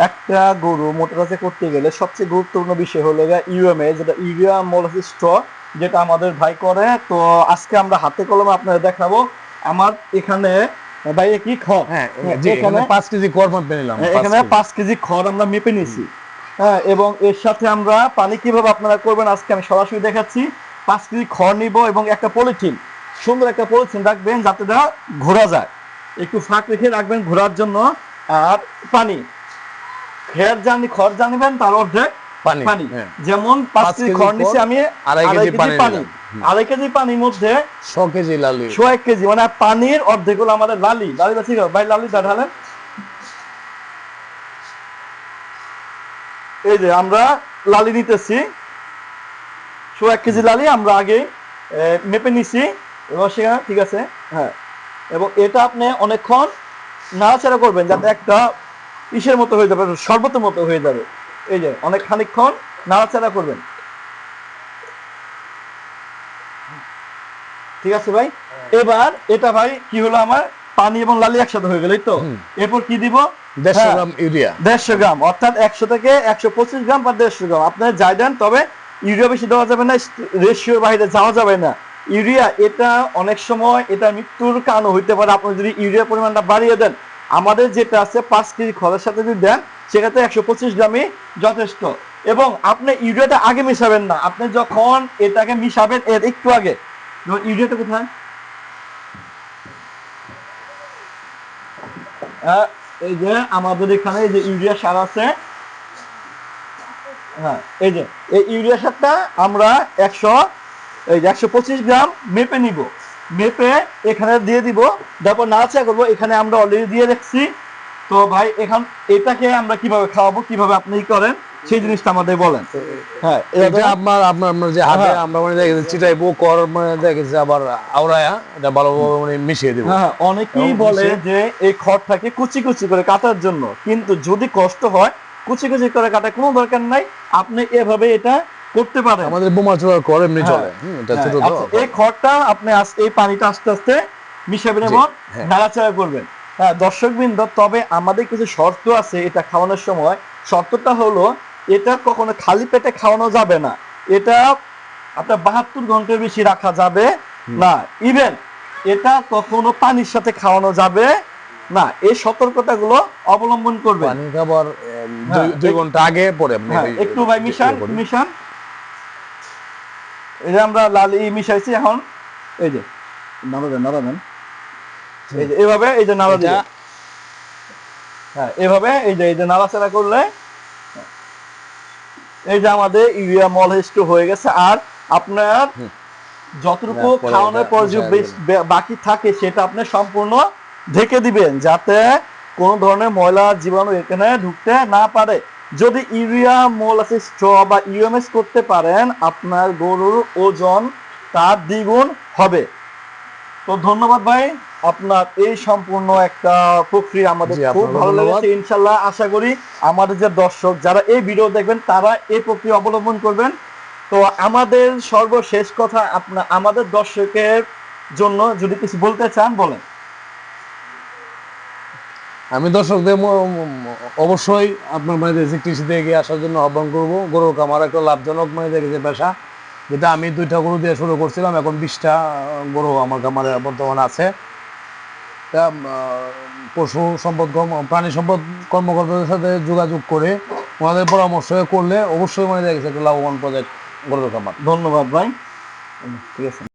একটা গরু মোটাতাজা করতে গেলে সবচেয়ে গুরুত্বপূর্ণ বিষয় হলো ইউএমএ যেটা ইউরিয়া মোলাসিস স্ট্র যেটা আমাদের ভাই করে। তো আজকে আমরা হাতে কলমে আপনাদের দেখাবো। আমার এখানে ভাই কি খড়? হ্যাঁ হ্যাঁ, এখানে এখানে- পাঁচ কেজি কর মাপে নিলাম হ্যাঁ, এখানে। পাঁচ কেজি। খড় আমরা মেপে নিয়েছি। হ্যাঁ এবং এর সাথে আমরা পানি কীভাবে আপনারা করবেন আজকে আমি সরাসরি দেখাচ্ছি। পাঁচ কেজি খড় নিব এবং একটা পলিথিন সুন্দর একটা পলিথিন রাখবেন যাতে ঘোরা যায়। একটু ফাঁক রেখে রাখবেন ঘোরার জন্য। আর পানি খেয়ার জানি খড় জানিবেন তার অর্ধেক পানি পানি। হ্যাঁ। যেমন পাঁচ কেজি খড় খড়, আমি আড়াই কেজি পানি আড়াই কেজি পানির মধ্যে ছ কেজি লালি। শো এক কেজি মানে পানির অর্ধেক হলো আমাদের লালি। লালি ঠিক ভাই লালি ঢালেন। এই যে আমরা লালি নিতেছি। শো এক কেজি লালি আমরা আগে মেপে নিছি। এবং সেখানে ঠিক আছে হ্যাঁ। এবং এটা আপনি অনেকক্ষণ নাড়াচাড়া করবেন যাতে একটা ইসের মতো হয়ে যাবে শরবতের মতো হয়ে যাবে। এই যে অনেক খানিকক্ষণ নাড়াচাড়া করবেন। ঠিক আছে ভাই? এবার এটা ভাই কি হলো আমার? পানি এবং লালি একসাথে হয়ে গেল তো? এরপর কি দিব? দেড়শো হ্যাঁ। Gram urea. দেড়শো গ্রাম অর্থাৎ একশো থেকে একশো পঁচিশ গ্রাম বা দেড়শো গ্রাম। আপনার যাই দেন তবে ইউরিয়া বেশি দেওয়া যাবে না রেশিওর বাইরে যাওয়া যাবে না। ইউরিয়া এটা অনেক সময় এটা মৃত্যুর কারণ হইতে পারে। আপনি যদি ইউরিয়া পরিমাণটা বাড়িয়ে দেন আমাদের যেটা আছে পাঁচ কেজি খড়ের সাথে যদি দেন সেক্ষেত্রে একশো পঁচিশ গ্রামই যথেষ্ট। এবং আপনি ইউরিয়াটা আগে মিশাবেন না। আপনি যখন এটাকে মিশাবেন এর একটু আগে। ইউরিয়াটা কোথায়? আহ, এই যে আমাদের এখানে এই যে ইউরিয়া সার আছে। হ্যাঁ এই যে এই ইউরিয়া সারটা আমরা একশো এই যে একশো পঁচিশ গ্রাম মেপে নিব। মেপে এখানে দিয়ে দিব। তারপর নাড়াচাড়া করব। এখানে আমরা অলরেডি দিয়ে রাখছি। তো ভাই এখন এটাকে আমরা কীভাবে খাওয়াবো কীভাবে আপনি করেন সেই জিনিসটা আমাদের বলেন। হ্যাঁ এটা আপনার আপনার আপনার যে হাতে হ্যাঁ। আমরা মানে দেখেছি চিটাইবো কর মানে দেখেছি আবার আওড়ায়া এটা ভালোভাবে মানে মিশিয়ে দেবো। হ্যাঁ অনেকেই বলে যে এই খড়টাকে কুচি কুচি করে কাটার জন্য। কিন্তু যদি কষ্ট হয় কুচি কুচি করে কাটার কোনো দরকার নাই। আপনি এভাবে এটা করতে পারেন। আমাদের বোমা চোরার কর এমনি হ্যাঁ। চলে। এটা ছোট হ্যাঁ, আচ্ছা, এই খড়টা আপনি এই পানিটা আস্তে আস্তে মিশাবেন এবং হ্যাঁ। নাড়াচাড়া করবেন। হ্যাঁ দর্শক বৃন্দ তবে আমাদের কিছু শর্ত আছে এটা খাওয়ানোর সময়। শর্তটা হলো এটা কখনো খালি পেটে খাওয়ানো যাবে না। এটা আপনার বাহাত্তর ঘণ্টার বেশি রাখা যাবে না। ইভেন এটা কখনো পানির সাথে খাওয়ানো যাবে না। এই সতর্কতাগুলো অবলম্বন করবেন। পানি খাবার দুই ঘণ্টা আগে পরে একটু ভাই মিশান মিশান। এই যে আমরা লাল ই মিশাইছি এখন। এই যে এই যে এভাবে এই যে নাড়া দিয়ে হ্যাঁ এভাবে এই যে এই যে নাড়াচাড়া করলে এই যে আমাদের ইউরিয়া মল হয়ে গেছে। আর আপনার যতটুকু খাওয়ানোর পর যে বাকি থাকে সেটা আপনি সম্পূর্ণ ঢেকে দিবেন যাতে কোনো ধরনের ময়লা জীবাণু এখানে ঢুকতে না পারে। যদি ইউরিয়া মোলাসিস স্ট্র বা ইউএমএস করতে পারেন আপনার গরুর ওজন তার দ্বিগুণ হবে। তো ধন্যবাদ ভাই আপনার এই সম্পূর্ণ একটা প্রক্রিয়া আমাদের খুব ভালো। লেগেছে ইনশাল্লাহ আশা করি আমাদের যে দর্শক যারা এই ভিডিও দেখবেন তারা এই প্রক্রিয়া অবলম্বন করবেন। তো আমাদের সর্বশেষ কথা আপনার আমাদের দর্শকের জন্য যদি কিছু বলতে চান বলেন। আমি দর্শকদের অবশ্যই আপনার মানে দেশে কৃষিতে এগিয়ে আসার জন্য আহ্বান করব। গরুর খামার একটা লাভজনক মানে দেখেছে পেশা, যেটা আমি দুইটা গরু দিয়ে শুরু করছিলাম, এখন বিশটা গরু আমার খামারে বর্তমানে আছে। তা পশু সম্পদ প্রাণী সম্পদ কর্মকর্তাদের সাথে যোগাযোগ করে ওনাদের পরামর্শ করলে অবশ্যই মানে দেখেছে একটা লাভবান প্রজেক্ট গরুর খামার। ধন্যবাদ ভাই। ঠিক আছে।